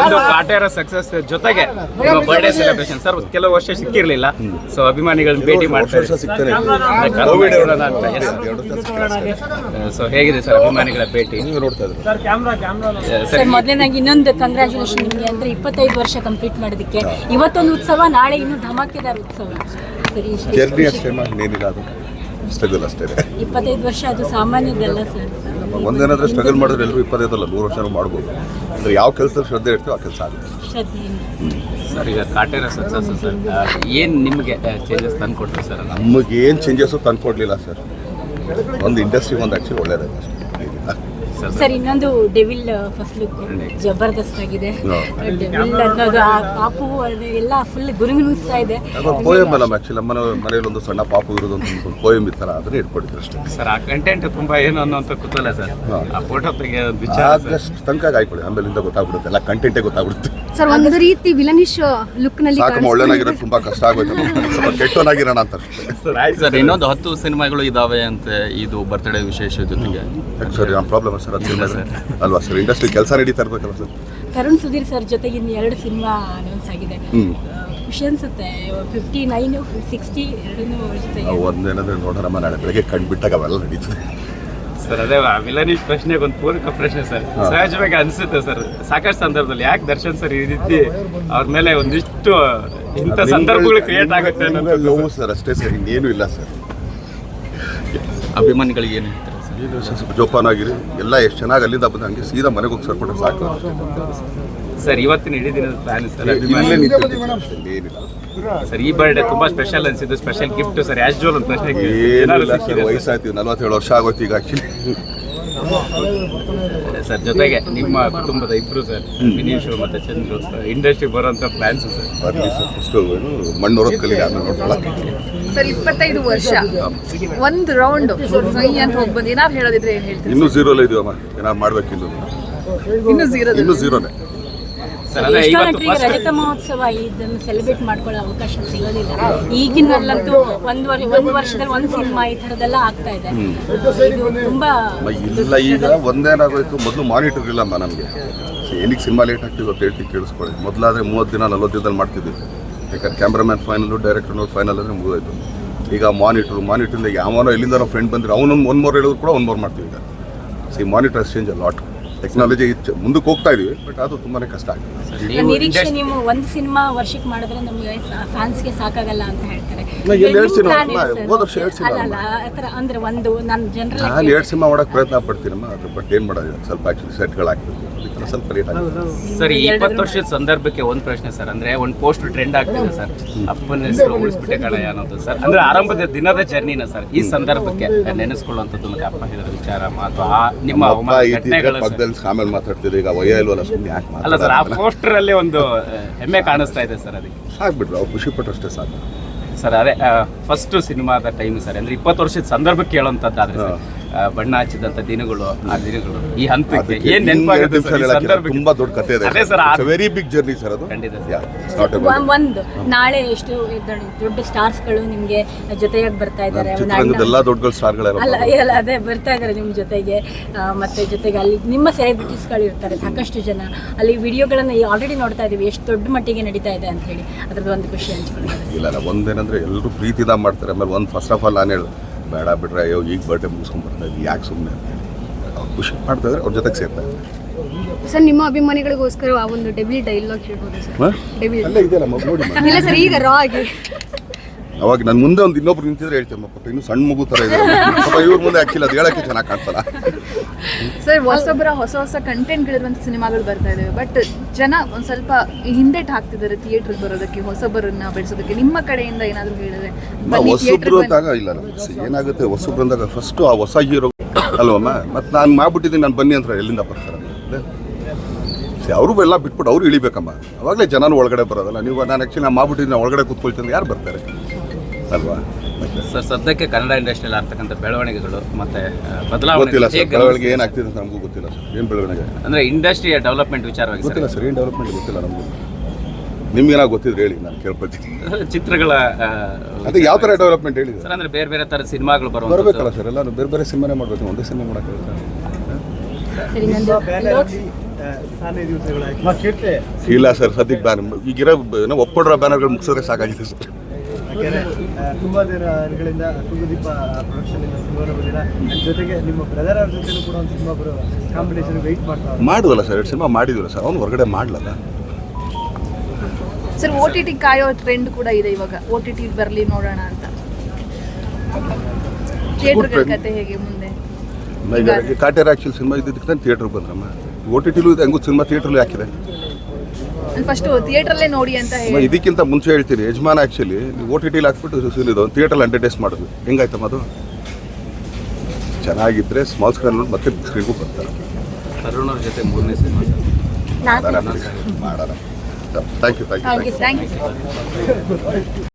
ಒಂದು ಕಾಟೇರ ಸಕ್ಸಸ್ ಜೊತೆಗೆ birthday celebration sir ಕೆಲವು ವರ್ಷ ಸಿಕ್ಕಿರ್ಲಿಲ್ಲ. ಸೊ ಅಭಿಮಾನಿಗಳನ್ನ ಭೇಟಿ ಮಾಡ್ತಾರೆ ಸೊ ಹೇಗಿದೆ ಸರ್ ಅಭಿಮಾನಿಗಳ ಭೇಟಿ? Sir sir. ಮೊದಲನೇದಾಗಿ ಇನ್ನೊಂದು ಕಂಗ್ರ್ಯಾಚುಲೇಷನ್ ನಿಮಗೆ ಅಂದ್ರೆ ಇಪ್ಪತ್ತೈದು ವರ್ಷ ಕಂಪ್ಲೀಟ್ ಮಾಡೋದಕ್ಕೆ ಇವತ್ತೊಂದು ಉತ್ಸವ ನಾಳೆ ಇನ್ನು ಧಮಾಕೆದಾರ ಉತ್ಸವ. ಸರಿ ಸ್ಟ್ರಗಲ್ ಅಷ್ಟೇ. ಇಪ್ಪತ್ತೈದು ವರ್ಷ ಅದು ಸಾಮಾನ್ಯದಲ್ಲ ಸರ್ ಒಂದೇನಾದ್ರೂ ಸ್ಟ್ರಗಲ್ ಮಾಡಿದ್ರೆ ಎಲ್ಲರೂ ಇಪ್ಪತ್ತೈದಲ್ಲ ನೂರು ವರ್ಷ ಮಾಡ್ಬೋದು. ಅಂದರೆ ಯಾವ ಕೆಲಸ ಶ್ರದ್ಧೆ ಇರ್ತೀವೋ ಆ ಕೆಲಸ ಆಗುತ್ತೆ. ಸರ್ ಈಗ ಕಾಟೇರ ಸಕ್ಸಸ್ ಸರ್ ಏನು ನಿಮಗೆ ಚೇಂಜಸ್ ತಂದ್ಕೊಟ್ರು ಸರ್ ನಮಗೇನು ಏನು ತಂದು ಕೊಡಲಿಲ್ಲ ಸರ್ ಒಂದು ಇಂಡಸ್ಟ್ರಿ ಒಂದು ಆ್ಯಕ್ಚುಲಿ ಒಳ್ಳೇದಾಯ್ತು ಅಷ್ಟೇ. ಸರ್. ಇನ್ನೊಂದು ಡೆವಿಲ್ ಫಸ್ಟ್ ಲುಕ್ ಜಬರ್ದಸ್ತ್ ಆಗಿದೆ ಡೆವಿಲ್ ಅನ್ನೋದು ಆ ಪಾಪು ಅದು ಎಲ್ಲ ಫುಲ್ ಗುರುಮಿನಿಸ್ತಾ ಇದೆ. ಪೋಯಮ್ ಅಲ್ಲ ಆ್ಯಕ್ಚುಲಿ ನಮ್ಮ ಮನೆಯಲ್ಲಿ ಒಂದು ಸಣ್ಣ ಪಾಪು ಇರೋದು ಅಂತ ಒಂದು ಪೋಯಮ್ ಇತ್ತಲ್ಲ ಅದನ್ನೇ ಇಟ್ಕೊಂಡಿದ್ರು ಅಷ್ಟೇ. ಸರ್ ಆ ಕಂಟೆಂಟ್ ತುಂಬಾ ಏನು ಅನ್ನೋಂಥ ಕುತೂಹಲ ಸರ್. ಆ ಫೋಟೋ ತೆಗೆಯೋ ವಿಚಾರ ಆಗಸ್ಟ್ ತನಕ ಆಯ್ಕೊಳ್ಳಿ ಆಮೇಲಿಂದ ಗೊತ್ತಾಗ್ಬಿಡುತ್ತೆ ಎಲ್ಲ ಕಂಟೆಂಟೇ ಗೊತ್ತಾಗ್ಬಿಡುತ್ತೆ. ಸರ್ ಒಂದು ರೀತಿ ವಿಲನಿಶ್ ಲುಕ್ನಲ್ಲಿ ಸಾಕಮ್ಮ ಒಳ್ಳೆನಾಗಿರೋದು ತುಂಬಾ ಕಷ್ಟ ಆಗೋಯ್ತು. ಸ್ವಲ್ಪ ಕೆಟ್ಟವನಾಗಿರೋಣ ಅಂತ ಅಷ್ಟೇ. ಸರ್ ಇನ್ನೊಂದು ಹತ್ತು ಸಿನಿಮಾಗಳು ಇದಾವೆ ಅಂತ ಇದು ಬರ್ತಡೇ ವಿಶೇಷ ಜೊತೆಗೆ. ಸರಿ ಪ್ರಾಬ್ಲಮ್ ಸರ್ ಅಲ್ವಾ ಸರ್? ಇಂಡಸ್ಟ್ರಿ ಕೆಲಸ ನಡೀತಾ ಇರ್ಬೇಕಲ್ಲ ಸರ್? ತರುಣ್ ಸುಧೀರ್ ಸರ್ ಜೊತೆಗೆ ಇನ್ನು ಎರಡು ಸಿನಿಮಾ ಅನೌನ್ಸ್ ಆಗಿದೆ. ಖುಷಿ ಅನ್ಸುತ್ತೆ. ಫಿಫ್ಟಿ ನೈನ್ ಸಿಕ್ಸ್ಟಿ ಎರಡನ್ನೂ ಜೊತೆಗೆ. ಒಂದೇನಂದ್ರೆ ನೋಡೋಣ ನಾಳೆ ಬೆಳಗ್ಗೆ ಕಂಡುಬಿಟ್ಟಾಗ ಅವೆಲ್ಲ ನಡೀತದೆ. ಸರ್ ಅದೇ ವಿಲನೀಶ್ ಪ್ರಶ್ನೆಗೆ ಒಂದು ಪೂರಕ ಪ್ರಶ್ನೆ ಸರ್. ಸಹಜವಾಗಿ ಅನಿಸುತ್ತೆ ಸರ್. ಸಾಕಷ್ಟು ಸಂದರ್ಭದಲ್ಲಿ ಯಾಕೆ ದರ್ಶನ್ ಸರ್ ಈ ರೀತಿ ಅವ್ರ ಮೇಲೆ ಒಂದಿಷ್ಟು ಇಂಥ ಸಂದರ್ಭಗಳು ಕ್ರಿಯೇಟ್ ಆಗುತ್ತೆ ಅನ್ನೋದು ನೋವು ಸರ್ ಅಷ್ಟೇ ಸರ್ ಇನ್ನೇನು ಇಲ್ಲ ಸರ್. ಅಭಿಮಾನಿಗಳಿಗೆ ಏನು ಹೇಳ್ತಾರೆ? ಜೋಪಾನಾಗಿರಿ ಎಲ್ಲ ಎಷ್ಟು ಚೆನ್ನಾಗಿ ಅಲ್ಲಿಂದ ಬಂದು ಹಂಗೆ ಸೀದಾ ಮನೆಗೆ ಹೋಗಿ ಸರ್ಕೊಂಡ್ರೆ ಸಾಕು. ಸರ್ ಇವತ್ತಿನ ಇಡೀ ದಿನದ ಪ್ಲಾನ್ ಸರ್ ಇಲ್ಲೇ ಸರ್ ಅಷ್ಟೇ, ಏನಿಲ್ಲ. ಸರ್ ಈ ಬರ್ಡೇ ತುಂಬಾ ಸ್ಪೆಷಲ್ ಅನ್ಸಿದ್ದು ಸ್ಪೆಷಲ್ ಗಿಫ್ಟ್ ಸರ್ ಆಸ್ ಜೋಲ್ ಅಂತ ಏನಿಲ್ಲ ಸರ್? ವಯಸ್ಸಾಯ್ತು ನಲ್ವತ್ತೇಳು ವರ್ಷ ಆಗೋಯ್ತು ಈಗ ಆ್ಯಕ್ಚುಲಿ ಸರ್ ಜೊತೆಗೆ ನಿಮ್ಮ ಕುಟುಂಬದ ಇಬ್ರು ಸರ್ ವಿನೀಶ್ ಮತ್ತೆ ಚಂದ್ರು ಇಂಡಸ್ಟ್ರಿ ಬರೋಂತ ಪ್ಲಾನ್ಸ್ ಸರ್. ಬರಲಿ ಸರ್ ಫಸ್ಟು ಮಣ್ಣು ಕಲಿ ಆಮೇಲೆ ನೋಡ್ಕೊಳ್ಳ ಸರ್ ಇಪ್ಪತ್ತೈದು ವರ್ಷ. ಒಂದು ರೌಂಡ್ ಸೈ ಅಂತ ಹೋಗಿ ಬಂದು ಏನಾದ್ರು ಹೇಳೋದಿದ್ರೆ ಏನು ಹೇಳ್ತೀರಿ ಇನ್ನೂ ಝೀರೋಲೇ ಇದೀವಮ್ಮ ಏನಾದ್ರು ಮಾಡ್ಬೇಕಿನ್ನು ಇನ್ನು. ಝೀರೋ ಇನ್ನೂ ಝೀರೋನೇ ರಜತ ಮಹೋತ್ಸವ ಇದನ್ನು ಸೆಲೆಬ್ರೇಟ್ ಮಾಡ್ಕೊಳ್ಳೋ ಅವಕಾಶ ಸಿಗೋದಿಲ್ಲ. ಈಗಿನಲ್ಲಂತೂ ಒಂದು ವರ್ಷ ಒಂದು ವರ್ಷದಲ್ಲಿ ಒಂದು ಸಿನಿಮಾ ಈ ಥರದ್ದೆಲ್ಲ ಆಗ್ತಾ ಇದೆ. ಇದು ತುಂಬಾ ಇಲ್ಲ ಈಗ ಒಂದೇನಾಗೋಯ್ತು ಮೊದಲು ಮಾನಿಟರ್ ಇಲ್ಲಮ್ಮ ನಮಗೆ. ಏನಕ್ಕೆ ಸಿನಿಮಾ ಲೇಟ್ ಆಗ್ತಿದೆ ಅಂತ ಹೇಳ್ತಿ ಕೇಳಿಸ್ಕೊಳ್ಳಿ. ಮೊದಲಾದ್ರೆ ಮೂವತ್ತು ದಿನ ನಲ್ವತ್ತು ದಿನದಲ್ಲಿ ಮಾಡ್ತಿದ್ವಿ. ಯಾಕಂದ್ರೆ ಕ್ಯಾಮ್ರಾಮ್ಯಾನ್ ಫೈನಲ್ಲು ಡೈರೆಕ್ಟರ್ ನೋಡಿ ಫೈನಲ್ ಅಂದರೆ ಮುಗಿದೋಯ್ತು. ಈಗ ಮಾನಿಟ್ರು ಮಾನಿಟ್ರಿಂದ ಯಾವನೋ ಎಲ್ಲಿಂದ ಫ್ರೆಂಡ್ ಬಂದರೆ ಅವನೊಂದು ಒಂದು ಮೋರ್ ಹೇಳಿದ್ರು ಕೂಡ ಒಂದು ಮೋರ್ ಮಾಡ್ತೀವಿ ಈಗ. C monitor change lot technology ಮುಂದಕ್ಕೆ ಹೋಗ್ತಾ ಇದೀವಿ ಬಟ್ ಅದು ತುಂಬಾನೇ ಕಷ್ಟ ಆಗ್ತದೆ ನಿರೀಕ್ಷೆ ನೀವು ಒಂದು ಸಿನಿಮಾ ವರ್ಷಕ್ಕೆ ಮಾಡಿದ್ರೆ ನಮಗೆ ಫ್ಯಾನ್ಸ್ಗೆ ಸಾಕಾಗಲ್ಲ ಅಂತ ಹೇಳ್ತಾರೆ. ಎರಡು ಸಿನಿಮಾ? ಹೋದ ವರ್ಷ ಎರಡು ಸಿನಿಮಾ ಅಂದ್ರೆ ಒಂದು ನಾನು ಜನರಲ್ ನಾನು ಎರಡು ಸಿನಿಮಾ ಮಾಡಕ್ಕೆ ಪ್ರಯತ್ನ ಪಡ್ತೀನಮ್ಮ ಅದ್ರ ಬಟ್ ಏನು ಮಾಡೋದು? ಸ್ವಲ್ಪ ಆ್ಯಕ್ಚುಲಿ ಸೆಟ್ಗಳು ಆಗ್ತದೆ ಅದಕ್ಕೆಲ್ಲ ಸ್ವಲ್ಪ ಲೇಟ್ ಆಗುತ್ತೆ ಸರ್ ಈ ಇಪ್ಪತ್ತು ವರ್ಷದ ಸಂದರ್ಭಕ್ಕೆ ಒಂದು ಪ್ರಶ್ನೆ ಸರ್ ಅಂದ್ರೆ ಒಂದು ಪೋಸ್ಟ್ ಟ್ರೆಂಡ್ ಆಗ್ತಿದೆ ಸರ್. ಅಪ್ಪನ ಹೆಸರು ಉಳಿಸ್ಬಿಟ್ಟೆ ಕಣಯ್ಯ ಅನ್ನೋದು ಸರ್. ಅಂದ್ರೆ ಆರಂಭದ ದಿನದ ಜರ್ನಿನ ಸರ್ ಈ ಸಂದರ್ಭಕ್ಕೆ ನೆನೆಸ್ಕೊಳ್ಳುವಂಥದ್ದು ಅಪ್ಪ ಹೇಳಿದ ವಿಚಾರ ಮಾತು ಆ ನಿಮ್ಮ ಘಟನೆಗಳು ಪಕ್ಕದಲ್ಲಿ ಆಮೇಲೆ ಮಾತಾಡ್ತಿದ್ರು ಈಗ ವಯ ಇಲ್ವಲ್ಲ ಸುಮ್ಮನೆ ಯಾಕೆ ಅಲ್ಲ ಸರ್ ಆ ಪೋಸ್ಟರ್ ಅಲ್ಲಿ ಒಂದು ಹೆಮ್ಮೆ ಕಾಣಿಸ್ತಾ ಇದೆ ಸರ್ ಅದಕ್ಕೆ. ಸಾಕ್ಬಿಟ್ರು ಅವ್ರು ಖುಷಿ ಪಟ್ಟಷ್ಟೇ ಸಾಕು. ಸರ್ ಅದೇ ಫಸ್ಟ್ ಸಿನಿಮಾದ ಟೈಮ್ ಸರ್ ಅಂದ್ರೆ ಇಪ್ಪತ್ತು ವರ್ಷದ ಸಂದರ್ಭಕ್ಕೆ ಹೇಳುವಂಥದ್ದಾದ್ರೆ ಬಣ್ಣ ಹಚ್ಚಿದಂತ ದಿನಗಳು ಆ ದಿನಗಳು. ಈ ಹಂತಕ್ಕೆ ಏನ್ ನೆನಪಾಗುತ್ತೆ ತುಂಬಾ ದೊಡ್ಡ ಕಥೆ ಇದೆ ಅದೇ sir very big journey sir ಅದು. ಖಂಡಿತ ಒಂದು ನಾಳೆ ಎಷ್ಟು ದೊಡ್ಡ- ಸ್ಟಾರ್ಸ್ ಸ್ಟಾರ್ಸ್ಗಳು ನಿಮಗೆ ಜೊತೆಯಾಗಿ ಬರ್ತಾ ಇದ್ದಾರೆ. ಎಲ್ಲಾ ಎಲ್ಲ ದೊಡ್ಡ ಸ್ಟಾರ್ಗಳೆಲ್ಲ ಅಲ್ಲ ಅಲ್ಲ ಅದೇ ಬರ್ತಾ ಇದ್ದಾರೆ ನಿಮ್ಮ ಜೊತೆಗೆ. ಮತ್ತೆ ಜೊತೆಗೆ ಅಲ್ಲಿ ನಿಮ್ಮ ಸೆಲೆಬ್ರಿಟೀಸ್ಗಳು ಇರ್ತಾರೆ ಸಾಕಷ್ಟು ಜನ. ಅಲ್ಲಿ ವಿಡಿಯೋಗಳನ್ನು ಆಲ್ರೆಡಿ ನೋಡ್ತಾ ಇದೀವಿ. ಎಷ್ಟು ದೊಡ್ಡ ಮಟ್ಟಿಗೆ ನಡೀತಾ ಇದೆ ಅಂತ ಹೇಳಿ. ಅದ್ರದ್ದು ಒಂದು ಖುಷಿ ಹಂಚ್ಕೊಂಡಿದ್ದಾರೆ ಇಲ್ಲ ಇಲ್ಲ ಒಂದೇನಂದ್ರೆ ಎಲ್ಲರೂ ಪ್ರೀತಿದ ಮಾಡ್ತಾರೆ. ಆಮೇಲೆ ಒಂದು ಫಸ್ಟ್ ಆಫ್ ಆಲ್ ನಾನು ಹೇಳು ಬೇಡ ಬಿಟ್ರೆ ಅಯ್ಯೋ ಈಗ ಬರ್ಡೇ ಮುಗಿಸ್ಕೊಂಡ್ ಬರ್ತಾ ಇದ್ವಿ ಯಾಕೆ ಸುಮ್ಮನೆ ಅಂತ ಹೇಳಿ. ಅವ್ರು ಖುಷಿ ಮಾಡ್ತಾ ಇದ್ರೆ ಅವ್ರ ಜೊತೆಗೆ ಸೇರ್ತಾ ಇದ್ದಾರೆ. ಸರ್ ನಿಮ್ಮ ಅಭಿಮಾನಿಗಳಿಗೋಸ್ಕರ ಆ ಒಂದು ಡೆಬಿಲ್ ಡೈಲಾಗ್ ಹೇಳ್ಬೋದು ಸರ್? ಡೆಬಿಲ್ ಅಲ್ಲೇ ಇದೆಯಲ್ಲ ಮಗು ನೋಡಿ ಮಗ. ಇಲ್ಲ ಸರ್ ಈಗ ರಾ ಆಗಿ. ಅವಾಗ ನನ್ನ ಮುಂದೆ ಒಂದು ಇನ್ನೊಬ್ರು ನಿಂತಿದ್ರೆ ಹೇಳ್ತೇವೆ ಪಾಪ ಇನ್ನು ಸಣ್ಣ ಮಗು ಥರ ಇದೆ ಪಾಪ ಇವ್ರ ಮುಂದೆ ಹಾಕಿಲ್ಲ ಅದು ಹೇಳಕ್ಕೆ ಚೆನ್ನಾಗಿ ಕಾಣ್ತಲ್ಲ. ಸರ್ ಹೊಸೊಬ್ಬರ ಹೊಸ ಹೊಸ ಕಂಟೆಂಟ್ಗಳಿರುವಂಥ ಸಿನಿಮಾಗಳು ಬರ್ತಾ ಇದಾವೆ. ಬಟ್ ಜನ ಒಂದ್ ಸ್ವಲ್ಪ ಹಿಂದೆಟ್ ಹಾಕ್ತಿದ್ದಾರೆ ಥಿಯೇಟರ್ ಬರೋದಕ್ಕೆ ಹೊಸಬರನ್ನ ಬೆಳೆಸೋದಕ್ಕೆ. ನಿಮ್ಮ ಕಡೆಯಿಂದ ಏನಾದರೂ ಹೇಳಿದ್ರೆ? ಹೊಸಬ್ರು ಅಂದಾಗ ಇಲ್ಲ ಏನಾಗುತ್ತೆ ಹೊಸಬ್ರಂದಾಗ ಫಸ್ಟು ಆ ಹೊಸ ಹೀರೋ ಅಲ್ವಮ್ಮ ಮತ್ತು ನಾನು ಮಾಡ್ಬಿಟ್ಟಿದ್ದೀನಿ ನಾನು ಬನ್ನಿ ಅಂತ ಎಲ್ಲಿಂದ ಬರ್ತಾರೆ? ಅವರು ಎಲ್ಲ ಬಿಟ್ಬಿಟ್ಟು ಅವ್ರು ಇಳಿಬೇಕಮ್ಮ. ಅವಾಗಲೇ ಜನನು ಒಳಗಡೆ ಬರೋದಲ್ಲ. ನೀವು ನಾನು ಆ್ಯಕ್ಚುಲಿ ನಾನು ಮಾಡ್ಬಿಟ್ಟಿದ್ದೀನಿ ಒಳಗಡೆ ಕೂತ್ಕೊಳ್ತೀನಿ ಯಾರು ಬರ್ತಾರೆ? ಅಲ್ವಾ ಮತ್ತೆ ಸರ್ ಸದ್ಯಕ್ಕೆ ಕನ್ನಡ ಇಂಡಸ್ಟ್ರಿಯಲ್ಲಿ ಆಗ್ತಕ್ಕಂಥ ಬೆಳವಣಿಗೆಗಳು ಮತ್ತೆ ಬದಲಾವಣೆ ಗೊತ್ತಿಲ್ಲ ಬದಲಾವಣೆಗಳು ಸರ್ ಹೇಗೆ ಬೆಳವಣಿಗೆ ಏನಾಗ್ತಿದೆ ಅಂತ ನಮಗೂ ಗೊತ್ತಿಲ್ಲ ಸರ್. ಏನು ಬೆಳವಣಿಗೆ? ಅಂದ್ರೆ ಇಂಡಸ್ಟ್ರಿಯ ಡೆವಲಪ್ಮೆಂಟ್ ವಿಚಾರವಾಗಿ ಸರ್. ಗೊತ್ತಿಲ್ಲ ಸರ್ ಏನು ಡೆವಲಪ್ಮೆಂಟ್ ಗೊತ್ತಿಲ್ಲ ನಮಗೂ. ನಿಮ್ಗೇನಾಗ ಗೊತ್ತಿದ್ರೆ ಹೇಳಿ ನಾನು ಕೇಳ್ಕೊಳ್ತೀನಿ ಚಿತ್ರಗಳ ಆ, ಅದೇ ಯಾವ ಥರ ಡೆವಲಪ್ಮೆಂಟ್ ಹೇಳಿ ಸರ್ ಅಂದ್ರೆ ಬೇರೆ ಬೇರೆ ತರ ಸಿನಿಮಾಗಳು ಬರಬೇಕಲ್ಲ ಬರುವಂಥದ್ದು ಸರ್ ಎಲ್ಲ ಬೇರೆ ಬೇರೆ ಸಿನಿಮಾನೇ ಮಾಡಬೇಕು ಒಂದೇ ಸಿನಿಮಾ ಮಾಡೋಕ್ಕಾಗುತ್ತೆ ಸರಿ ನಂದು ಲೋಕ್ ಇಲ್ಲ ಸರ್ ಸದ್ಯಕ್ಕೆ ಬ್ಯಾನ್ ಈಗಿರೋ ಏನೋ ಒಪ್ಕೊಡ್ರೋ ಬ್ಯಾನರ್ಗಳು ಮುಗಿಸಿದ್ರೆ ಸಾಕಾಗಿದೆ ಸರ್. ಯಾಕೆಂದ್ರೆ ಆ, ತುಂಬಾ ದಿನಗಳಿಂದ ತುಂಗದೀಪ ಪ್ರೊಡಕ್ಷನ್ ಇಂದ ಸಿನಿಮಾನ ಬಂದಿರ ಜೊತೆಗೆ ನಿಮ್ಮ ಬ್ರದರ್ ಅವ್ರ ಜೊತೆ ಕೂಡ ಒಂದು ಸಿನಿಮಾ ಬರೋ ಕಾಂಪಿಟೇಷನ್ ವೆಯ್ಟ್ ಮಾಡ್ತಾ ಇದ್ದಾರೆ. ಮಾಡಿದ್ವಲ್ಲ ಸರ್ ಎರಡು ಸಿನಿಮಾ ಮಾಡಿದ್ವಲ್ಲ ಸರ್ ಅವ್ನು ಹೊರಗಡೆ ಮಾಡ್ಲಲ್ಲ? ಸರ್ ಓ ಟಿ ಟಿ ಕಾಯೋ ಟ್ರೆಂಡ್ ಕೂಡ ಇದೆ ಇವಾಗ. ಓ ಟಿ ಟಿ ಬರಲಿ ನೋಡೋಣ ಅಂತ. ಥಿಯೇಟರ್ಗಳ. ಕತೆ ಹೇಗೆ ಮುಂದೆ? ಕಾಟೇರ ಆ್ಯಕ್ಚುಲ್ ಸಿನಿಮಾ ಇದ್ದಿದ್ದಕ್ಕೆ ಥಿಯೇಟ್ರಿಗೆ ಬಂದ್ರಮ್ಮ. ಓ ಟಿ ಟಿಲೂ ಇದೆ ಹೆಂಗೂ ಸಿನಿಮಾ ಥಿಯೇಟ್ರಲ್ಲಿ ಹಾಕಿದೆ ಫಸ್ಟ್ ಥಿಯೇಟ್ರಲ್ಲೇ ನೋಡಿ ಅಂತ ಅಮ್ಮ, ಹೇಳಿ ಇದಕ್ಕಿಂತ ಮುಂಚೆ ಹೇಳ್ತೀನಿ ಯಜಮಾನ ಆ್ಯಕ್ಚುಲಿ ನೀವು ಓ ಟಿ ಟಿಲಿ ಹಾಕ್ಬಿಟ್ಟು ಇದು ಥಿಯೇಟ್ರಲ್ಲಿ ಡೇಸ್ ಮಾಡಿದ್ವಿ ಹೆಂಗಾಯ್ತಮ್ಮ ಅದು? ಚೆನ್ನಾಗಿದ್ರೆ ಸ್ಮಾಲ್ ಸ್ಕ್ರೀನ್ ನೋಡಿ ಮತ್ತೆ ಸ್ಕ್ರೀನ್ಗೂ ಬರ್ತಾರೆ. ತರುಣ್ ಅವ್ರ ಜೊತೆ ಮೂರನೇ ಸಿನಿಮಾ ಸರ್. ಮಾಡೋಣ ಮಾಡೋಣ. Thank you thank you thank you thank you